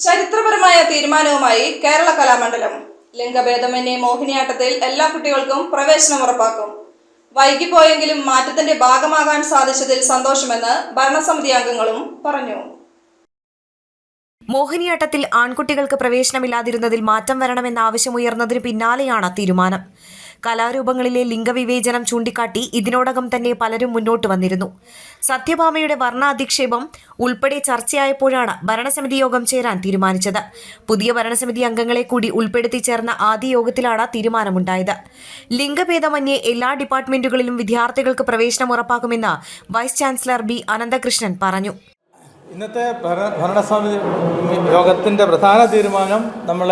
ചരിത്രപരമായ തീരുമാനവുമായി കേരള കലാമണ്ഡലം. ലിംഗഭേദമന്യേ മോഹിനിയാട്ടത്തിൽ എല്ലാ കുട്ടികൾക്കും പ്രവേശനം ഉറപ്പാക്കും. വൈകിപ്പോയെങ്കിലും മാറ്റത്തിന്റെ ഭാഗമാകാൻ സാധിച്ചതിൽ സന്തോഷമെന്ന് ഭരണസമിതി അംഗങ്ങളും പറഞ്ഞു. മോഹിനിയാട്ടത്തിൽ ആൺകുട്ടികൾക്ക് പ്രവേശനമില്ലാതിരുന്നതിൽ മാറ്റം വരണമെന്ന ആവശ്യമുയർന്നതിന് പിന്നാലെയാണ് തീരുമാനം. കലാരൂപങ്ങളിലെ ലിംഗവിവേചനം ചൂണ്ടിക്കാട്ടി ഇതിനോടകം തന്നെ പലരും മുന്നോട്ട് വന്നിരുന്നു. സത്യഭാമയുടെ വർണാധിക്ഷേപം ഉൾപ്പെടെ ചർച്ചയായപ്പോഴാണ് ഭരണസമിതി യോഗം ചേരാൻ തീരുമാനിച്ചത്. പുതിയ ഭരണസമിതി അംഗങ്ങളെ കൂടി ഉൾപ്പെടുത്തി ചേർന്ന ആദ്യ യോഗത്തിലാണ് തീരുമാനമുണ്ടായത്. ലിംഗഭേദമന്യേ എല്ലാ ഡിപ്പാർട്ട്മെന്റുകളിലും വിദ്യാർത്ഥികൾക്ക് പ്രവേശനം ഉറപ്പാക്കുമെന്ന് വൈസ് ചാൻസലർ ബി അനന്തകൃഷ്ണൻ പറഞ്ഞു. ഇന്നത്തെ ഭര- ഭരണസമിതി യോഗത്തിന്റെ പ്രധാന തീരുമാനം നമ്മൾ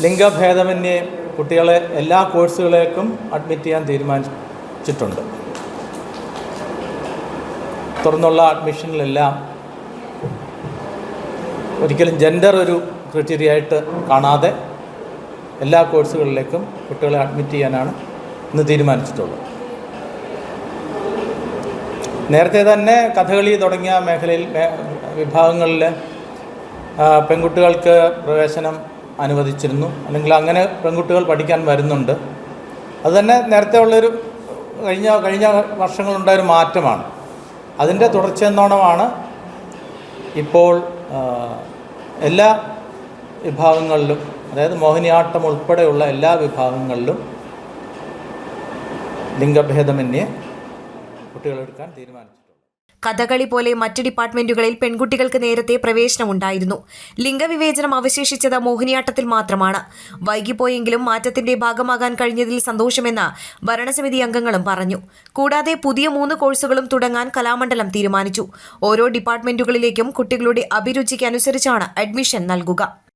ലിംഗഭേദമന്യേ കുട്ടികളെ എല്ലാ കോഴ്സുകളേക്കും അഡ്മിറ്റ് ചെയ്യാൻ തീരുമാനിച്ചിട്ടുണ്ട്. തുറന്നുള്ള അഡ്മിഷനിലെല്ലാം ഒരിക്കലും ജെൻഡർ ഒരു ക്രിറ്റീരിയ ആയിട്ട് കാണാതെ എല്ലാ കോഴ്സുകളിലേക്കും കുട്ടികളെ അഡ്മിറ്റ് ചെയ്യാനാണ് ഇന്ന് തീരുമാനിച്ചിട്ടുള്ളത്. നേരത്തെ തന്നെ കഥകളി തുടങ്ങിയ മേഖലയിൽ വിഭാഗങ്ങളിൽ പെൺകുട്ടികൾക്ക് പ്രവേശനം അനുവദിച്ചിരുന്നു. അല്ലെങ്കിൽ അങ്ങനെ പെൺകുട്ടികൾ പഠിക്കാൻ വരുന്നുണ്ട്. അതുതന്നെ നേരത്തെ ഉള്ളൊരു കഴിഞ്ഞ കഴിഞ്ഞ വർഷങ്ങളുണ്ടായൊരു മാറ്റമാണ്. അതിന്റെ തുടർച്ചയെന്നോണമാണ് ഇപ്പോൾ എല്ലാ വിഭാഗങ്ങളിലും അതായത് മോഹിനിയാട്ടം ഉൾപ്പെടെയുള്ള എല്ലാ വിഭാഗങ്ങളിലും ലിംഗഭേദമന്യേ കുട്ടികളെടുക്കാൻ തീരുമാനിച്ചിട്ടുണ്ട് കഥകളി പോലെ മറ്റ് ഡിപ്പാർട്ട്മെന്റുകളിൽ പെൺകുട്ടികൾക്ക് നേരത്തെ പ്രവേശനമുണ്ടായിരുന്നു. ലിംഗവിവേചനം അവശേഷിച്ചത് മോഹിനിയാട്ടത്തിൽ മാത്രമാണ്. വൈകിപ്പോയെങ്കിലും മാറ്റത്തിന്റെ ഭാഗമാകാൻ കഴിഞ്ഞതിൽ സന്തോഷമെന്ന് ഭരണസമിതി അംഗങ്ങളും പറഞ്ഞു. കൂടാതെ പുതിയ മൂന്ന് കോഴ്സുകളും തുടങ്ങാൻ കലാമണ്ഡലം തീരുമാനിച്ചു. ഓരോ ഡിപ്പാർട്ട്മെന്റുകളിലേക്കും കുട്ടികളുടെ അഭിരുചിക്കനുസരിച്ചാണ് അഡ്മിഷൻ നൽകുക.